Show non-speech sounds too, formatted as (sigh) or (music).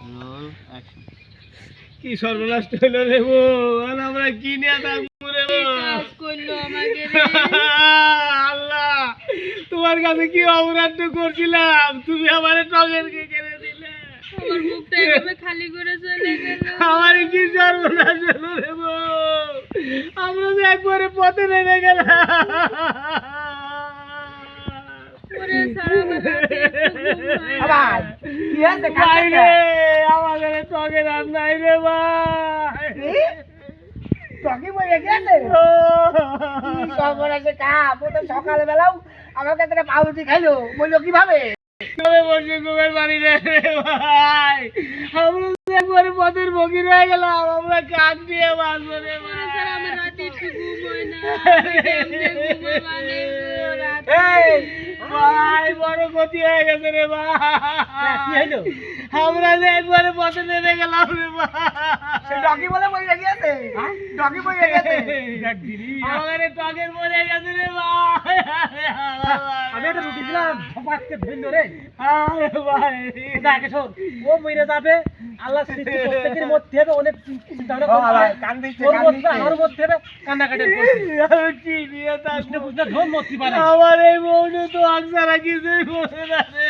Roll action কি সর্বনাশ হইল রে বোন আমরা কি নিয়ে থাকব রে বোন? করল আমাকে (laughs) আল্লাহ তোমার কাছে কি অপরাধ করছিলাম? তুমি আমার টগের কে কেড়ে দিলে আমার এভাবে খালি করে চলে গেল। আমার কি সর্বনাশ হলো রে? আমরা যে একবারে পথে নেমে গেলাম। ওরে সারা। কি ভাই রে আমাদের টগের আর রে ভাই টকি বইয়ে গেছে সর্বনাশে কাপ ও তো সকালবেলাও আমার কাছে পাউরুটি খাইলো। বলল কীভাবে? বাড়ি রে ভাই। আমরা পথের রয়ে গেলাম আমরা কাক দিয়ে বাঁচবো রে ভাই। (laughs) ভাই বড় ক্ষতি হয়ে গেছে রে ভাই। কি আমরা যে একবারে পথে নেমে গেলাম রে ভাই। টকি বলে মরে গেছে টকি মরে গেছে। আমাদের টগের মরে গেছে রে ভাই। একটা রুটি দিলাম রে। আরে ভাই। যাকে শোন ও মরে যাবে আল্লাহ সৃষ্টি প্রত্যেকের মধ্যে অনেক চিন্তা ভাবনা করতে। আমার মধ্যে বুঝতে বুঝতে পারে। এই বউটা তো আকসারা না রে